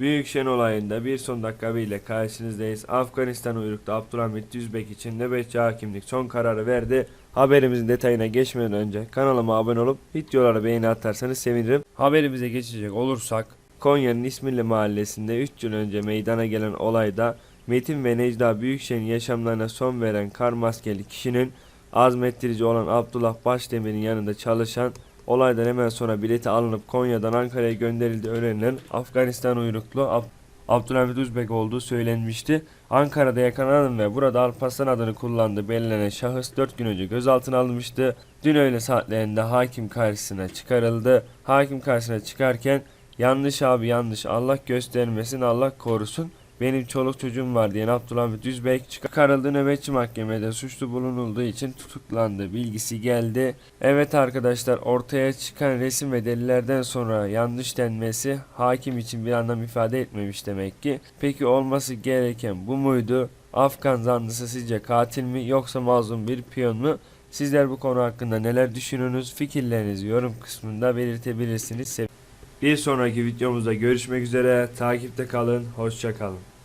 Büyük Şen olayında bir son dakika ile karşınızdayız. Afganistan uyruklu Abdülhamit Düzbek için nöbetçi hakimlik son kararı verdi. Haberimizin detayına geçmeden önce kanalıma abone olup videolara beğeni atarsanız sevinirim. Haberimize geçecek olursak Konya'nın İsmirli mahallesinde 3 yıl önce meydana gelen olayda Metin ve Necda Büyükşen'in yaşamlarına son veren kar maskeli kişinin azmettirici olan Abdullah Başdemir'in yanında çalışan Olaydan hemen sonra bileti alınıp Konya'dan Ankara'ya gönderildiği öğrenilen Afganistan uyruklu Ab- Abdülhamit Üzbek olduğu söylenmişti. Ankara'da yakalanan ve burada Alparslan adını kullandığı belirlenen şahıs 4 gün önce gözaltına alınmıştı. Dün öğle saatlerinde hakim karşısına çıkarıldı. Hakim karşısına çıkarken yanlış abi yanlış Allah göstermesin Allah korusun. Benim çoluk çocuğum var diyen Abdülhamit Düzbek çıkarıldı nöbetçi mahkemede suçlu bulunulduğu için tutuklandı bilgisi geldi. Evet arkadaşlar ortaya çıkan resim ve delillerden sonra yanlış denmesi hakim için bir anlam ifade etmemiş demek ki. Peki olması gereken bu muydu? Afgan zanlısı sizce katil mi yoksa mazlum bir piyon mu? Sizler bu konu hakkında neler düşünüyorsunuz? Fikirlerinizi yorum kısmında belirtebilirsiniz. Bir sonraki videomuzda görüşmek üzere. Takipte kalın. Hoşça kalın.